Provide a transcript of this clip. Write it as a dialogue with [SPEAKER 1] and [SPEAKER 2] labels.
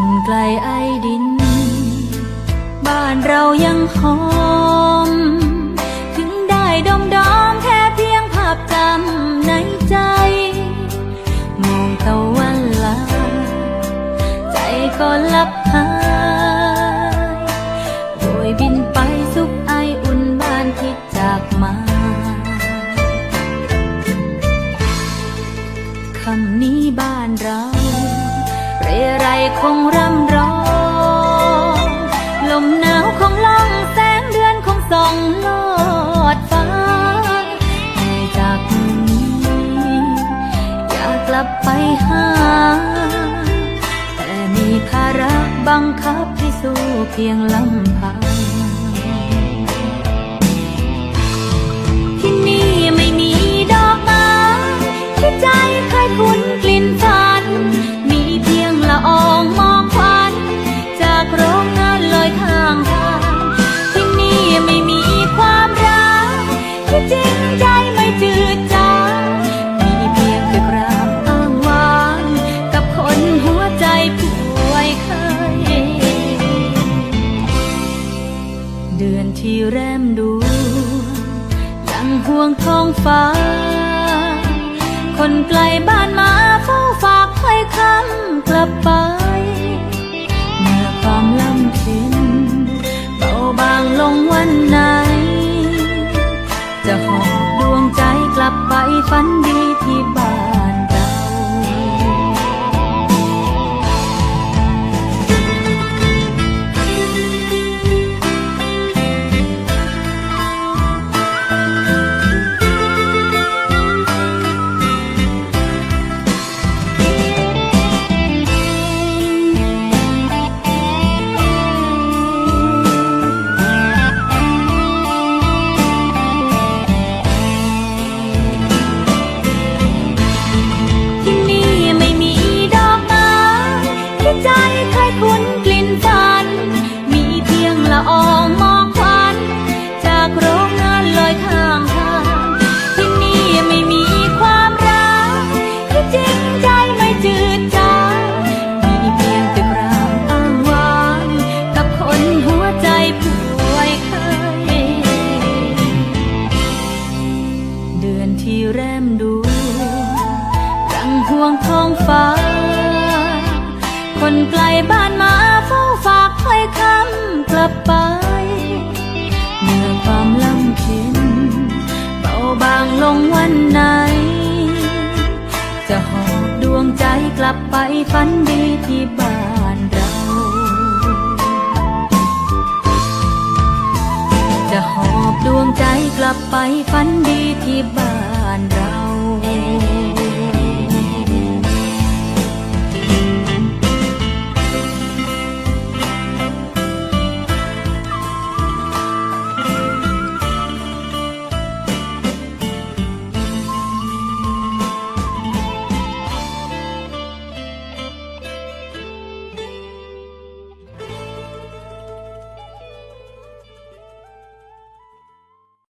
[SPEAKER 1] นไกลไอดิน บ้านเรายังหอม ถึงได้ดมดอมแค่เพียงภาพจำในใจ มองตะวันลา ใจก็ลับหายโบยบินไปสุขไออุ่นบ้านที่จากมาคำนี้บ้านเรา คงร่ำร้องลมหนาวคงล่องแสงเดือนคงส่องลอดฟ้าให้จากเมืองนี้อยากกลับไปหา แต่มีภาระบังคับให้สู้เพียงลำพังางทางที่นี่ไม่มีความรักที่จริงใจไม่จืดจางมีเพียงแต่กรามอ้างว้าง กับคนหัวใจป่วยเคย เดือนที่แรมดูยังห่วงท้องฟ้า คนไกลบ้านมาเฝ้าฝากให้คำกล ไฟ้า คนไกลบ้านมาเฝ้าฝากถ้อยคำกลับไป เมื่อความลำเค็นเบาบางลงวันไหน จะหอบดวงใจกลับไปฝันดีที่บ้านเรา จะหอบดวงใจกลับไปฝันดีที่บ้านเรา